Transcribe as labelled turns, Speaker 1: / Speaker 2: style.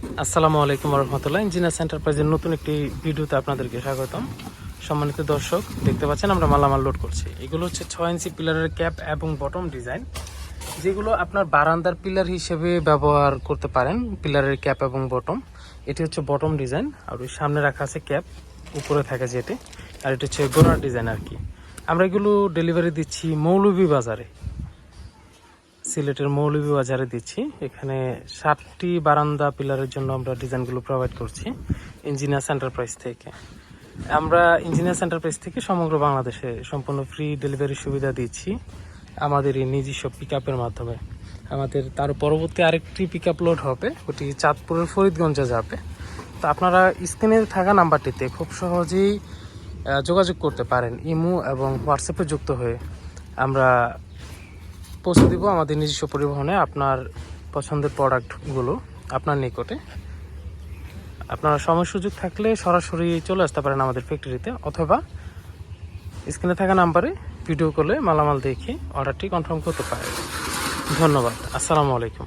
Speaker 1: আসসালামু আলাইকুম রহমতুল্লাহ ইঞ্জিনিয়ার্স এন্টারপ্রাইজের নতুন একটি ভিডিওতে আপনাদেরকে স্বাগতম। সম্মানিত দর্শক, দেখতে পাচ্ছেন আমরা মালামাল লোড করছি। এগুলো হচ্ছে ছয় ইঞ্চি পিলারের ক্যাপ এবং বটম ডিজাইন যেগুলো আপনার বারান্দার পিলার হিসেবে ব্যবহার করতে পারেন পিলারের ক্যাপ এবং বটম এটি হচ্ছে বটম ডিজাইন আর ওই সামনে রাখা আছে ক্যাপ উপরে থাকে যেটি, আর এটি হচ্ছে গোড়ার ডিজাইন আর কি। আমরা এগুলো ডেলিভারি দিচ্ছি মৌলভী বাজারে সিলেটের মৌলভী বাজারে দিচ্ছি। এখানে ষাটটি বারান্দা পিলারের জন্য আমরা ডিজাইনগুলো প্রোভাইড করছি ইঞ্জিনিয়ার্স এন্টারপ্রাইজ থেকে। আমরা ইঞ্জিনিয়ার্স এন্টারপ্রাইজ থেকে সমগ্র বাংলাদেশে সম্পূর্ণ ফ্রি ডেলিভারি সুবিধা দিচ্ছি আমাদের এই নিজস্ব পিক মাধ্যমে। আমাদের তার পরবর্তী আরেকটি পিক লোড হবে, ওটি চাঁদপুরের ফরিদগঞ্জে যাবে। তো আপনারা স্ক্রিনে থাকা নাম্বারটিতে খুব সহজেই যোগাযোগ করতে পারেন। ইমো এবং হোয়াটসঅ্যাপে যুক্ত হয়ে আমরা পৌঁছে দেবো আমাদের নিজস্ব পরিবহনে আপনার পছন্দের প্রোডাক্টগুলো আপনার নিকটে। আপনারা সময় সুযোগ থাকলে সরাসরি চলে আসতে পারেন আমাদের ফ্যাক্টরিতে অথবা স্ক্রিনে থাকা নাম্বারে ভিডিও কলে মালামাল দেখে অর্ডারটি কনফার্ম করতে পারেন। ধন্যবাদ। আসসালামু আলাইকুম।